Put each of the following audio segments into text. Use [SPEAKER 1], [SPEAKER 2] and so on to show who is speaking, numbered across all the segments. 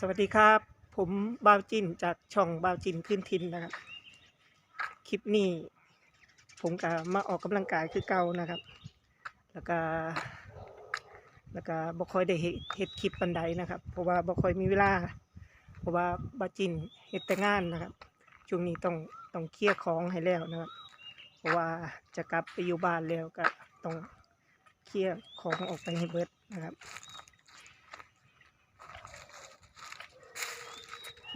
[SPEAKER 1] สวัสดีครับ ผมบ่าวจินจากช่องบ่าวจินขึ้นทินนะครับ คลิปนี้ ผมก็มาออกกำลังกายคือเก่านะครับ แล้วก็แล้วก็บ่ค่อยได้เฮ็ดเฮ็ดคลิปปันใดนะครับ เพราะว่าบ่ค่อยมีเวลา เพราะว่าบ่าวจินเฮ็ดแต่งานนะครับช่วงนี้ต้องต้องเคลียร์ของให้แล้วนะครับ เพราะว่าจะกลับไปอยู่บ้านแล้วก็ต้องเคลียร์ของออกไปให้เบิดนะครับ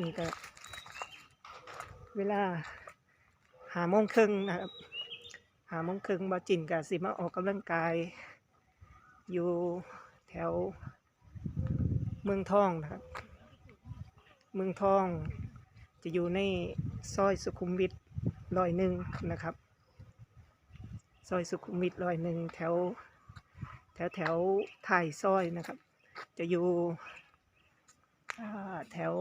[SPEAKER 1] นี่ก็เวลาหาโมงครึ่งนะครับหาโมงครึ่งบาจินกับสิมาออกกำลังกาย อยู่แถวเมืองทองนะครับ เมืองทองจะอยู่ในซอยสุขุมวิทร้อยหนึ่งนะครับ ซอยสุขุมวิทร้อยหนึ่งแถว แถวแถวถ่ายซอยนะครับ จะอยู่แถว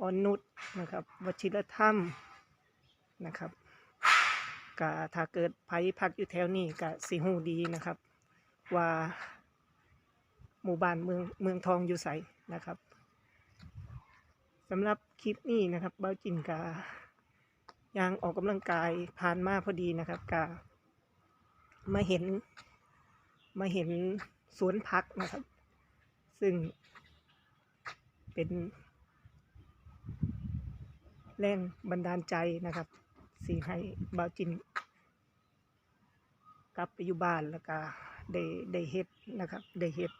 [SPEAKER 1] ออนนุชนะครับวชิรธรรมนะครับกะถ้าเกิดภัยพักอยู่แถวนี้กะสิหูดีนะครับ ว่าหมู่บ้านเมืองเมืองทองอยู่ใสนะครับสำหรับคลิปนี้นะครับเบ้าจินกะยางออกกำลังกายผ่านมาพอดีนะครับกะมาเห็นมาเห็นสวนพักนะครับ ซึ่งเป็น แรงบันดาลใจนะครับสีให้บาจิน กลับไปอยู่บ้านแล้วก็ได้ได้เฮ็ดนะครับได้เฮ็ด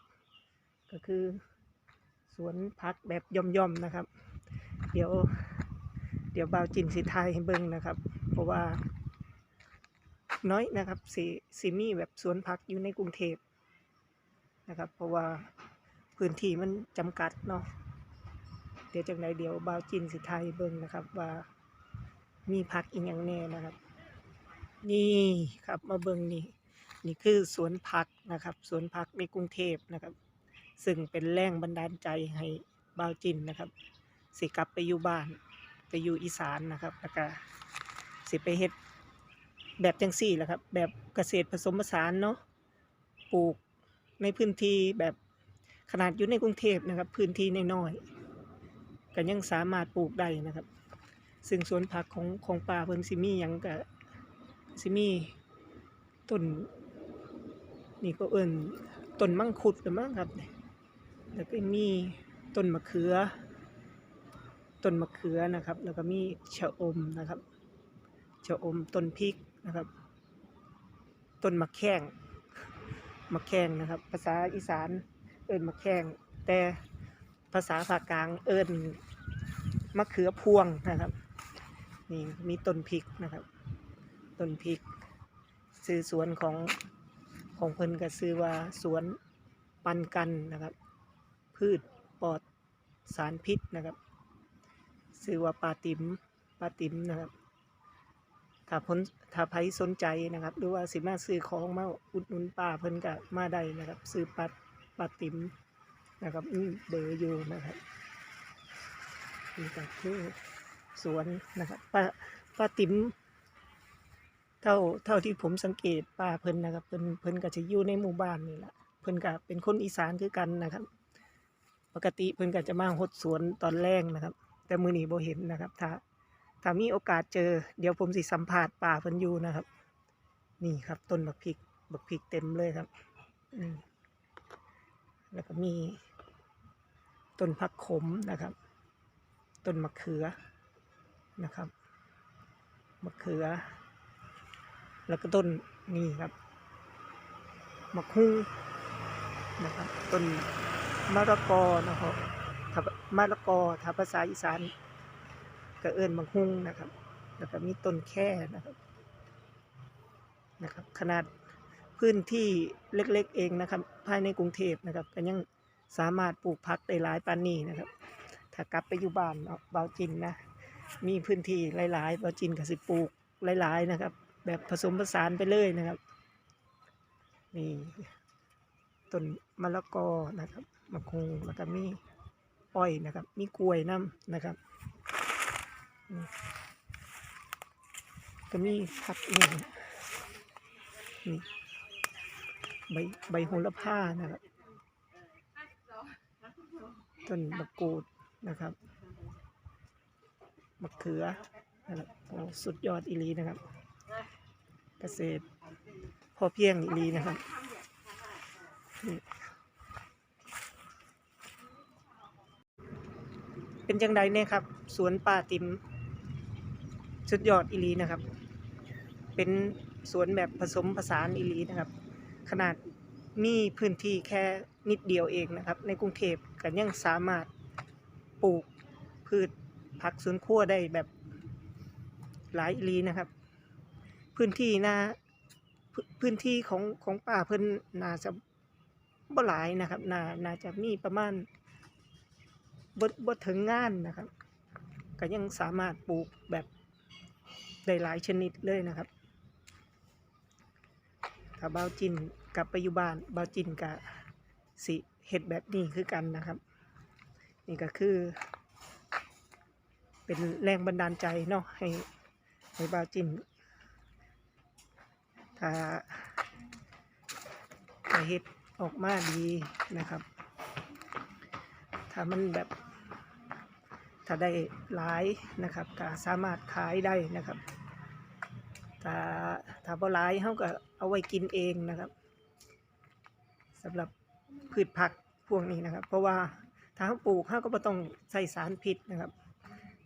[SPEAKER 1] ก็คือสวนพักแบบย่อมๆนะครับ เดี๋ยว เดี๋ยวบาวจินสิทยให้เบิ่งนะครับ เพราะว่าน้อยนะครับสีสีมีแบบสวนพักอยู่ในกรุงเทพนะครับ เพราะว่าพื้นที่มันจำกัดเนาะ เดี๋ยวจากไหนเดี๋ยวบ่าวจินสิไทยเบิ่งนะครับ ว่ามีพักอีกอย่างแน่นะครับ นี่ครับมาเบิ่งนี่นี่คือสวนผักนะครับ สวนผักในกรุงเทพนะครับ ซึ่งเป็นแรงบันดาลใจให้บ่าวจินนะครับสิกลับไปอยู่บ้านไปอยู่อีสานนะครับแล้วก็สิไปเฮ็ดแบบจังซี่แหละครับ แบบเกษตรผสมผสานเนาะปลูกในพื้นที่แบบขนาดอยู่ในกรุงเทพนะครับ พื้นที่น้อยๆ ก็ยังสามารถปลูกได้นะครับ ซึ่งสวนผักของของป่าเพิ่นสิมีหยังก็สิมีต้นนี่ก็เอิ้นต้นมังคุดหรือมั้งครับแล้วก็มีต้นมะเขือต้นมะเขือนะครับ แล้วก็มีชะอมนะครับชะอมต้นพริกนะครับ ต้นมะแข้งมะแข้งนะครับ ภาษาอีสานเอิ้นมะแข้งแต่ภาษาภาคกลางเอิญ มะเขือพวงนะครับ นี่มีต้นพริกนะครับต้นพริกซื้อสวนของของเพิ่นก็ซื้อว่าสวนปันกันนะครับ พืชปลอดสารพิษนะครับซื้อว่าปลาติ๋มปลาติ๋มนะครับถ้าพ้นถ้าใครสนใจนะครับหรือว่าสิมาซื้อของมาอุดหนุนป้าเพิ่นก็มาได้นะครับ ซื้อปลาปลาติ๋มนะครับเบอร์อยู่นะครับ นี่ก็คือสวนนะครับป้าป้าติ๋มเท่าเท่าที่ผมสังเกตป้าเพิ่นนะครับเพิ่นเพิ่นก็จะอยู่ในหมู่บ้านนี่แหละเพิ่นก็เป็นคนอีสานคือกันนะครับ ปกติเพิ่นก็จะมาหดสวนตอนแรกนะครับ แต่มือนี้บ่เห็นนะครับ ถ้าถ้ามีโอกาสเจอ เดี๋ยวผมสิสัมภาษณ์ป้าเพิ่นอยู่นะครับ นี่ครับต้นบักพริกบักพริกเต็มเลยครับแล้วก็มีต้นผักขมนะครับ ต้นมะเขือนะครับ มะเขือ แล้วก็ต้นนี่ครับ มะฮู้นะครับ ต้นมะละกอนะครับถ้ามะละกอถ้าภาษาอีสานก็เอิ้นมะฮุ้งนะครับ แล้วก็มีต้นแค่นะครับ นะครับ ขนาดพื้นที่เล็กๆเองนะครับ ภายในกรุงเทพนะครับ ก็ยังสามารถปลูกพักได้หลายปานนี้นะครับ ถ้ากลับไปอยู่บ้านเบาจินนะ มีพื้นที่หลายๆเบาจินก็สิปลูกหลายๆนะครับ แบบผสมผสานไปเลยนะครับ นี่ต้นมะละกอนะครับมะคงแล้วก็มีอ้อยนะครับ มีกล้วยน้ำนะครับก็มีผักนี่นี่ใบใบโหระพานะครับต้นมะกรูด นะครับมะเขือนะครับโอ้สุดยอดอีลีนะครับ เกษตรพอเพียงอีลีนะครับเป็นจังใดเนี่ยครับ สวนป่าติมสุดยอดอีลีนะครับ เป็นสวนแบบผสมผสานอีลีนะครับ ขนาดมีพื้นที่แค่นิดเดียวเองนะครับ ในกรุงเทพก็ยังสามารถ ปลูกพืชผักสวนครัวได้แบบหลายลีนะครับ พื้นที่นาพื้นพื้นที่ของของป่าเพิ่นนาจะบ่หลายนะครับนานาจะมีประมาณบ่บ่ถึงงานนะครับ ก็ยังสามารถปลูกแบบได้หลายชนิดเลยนะครับถ้าเบาจินกลับไปอยู่บ้านเบาจินกับสิเฮ็ดแบบนี้คือกันนะครับ นี่ก็คือ เป็นแรงบันดาลใจเนาะให้ให้บาจินถ้าถ้าเฮ็ดออกมาดีนะครับ ถ้ามันแบบ ถ้าได้หลายนะครับก็สามารถขายได้นะครับ ถ้าถ้าบ่หลายเฮาก็เอาไว้กินเองนะครับสำหรับพืชผักพวกนี้นะครับ เพราะว่า ถ้าเฮาปลูกเฮาก็บ่ต้องใส่สารพิษนะครับ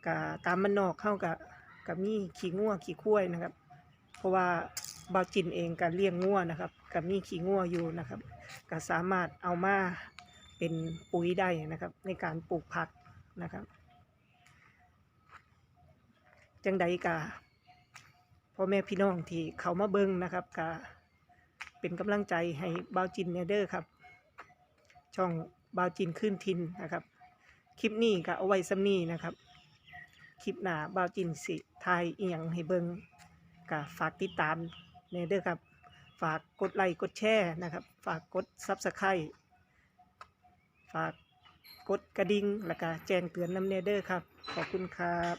[SPEAKER 1] ก็ตามมันนอกเฮาก็ก็มีขี้งัวขี้ควยนะครับ เพราะว่าบาจินเองก็เลี้ยงงัวนะครับก็มีขี้งัวอยู่นะครับ ก็สามารถเอามาเป็นปุ๋ยได้นะครับ ในการปลูกผักนะครับจังใดกะพ่อแม่พี่น้องที่เขามาเบิ่งนะครับกะเป็นกำลังใจให้บาจินเนเดอร์ครับ ช่อง บาวจินขึ้นทินนะครับ คลิปนี้ก็เอาไว้ซ้ำนี้นะครับ คลิปหน้าบาวจินสิทายอียงให้เบิงก็ฝากติดตามเนเดอร์ครับ ฝากกดไลค์กดแชร์นะครับ ฝากกดซับสไครต์ฝากกดกระดิ่งแล้วก็แจ้งเตือนน้ำเนเดอร์ครับ ขอบคุณครับ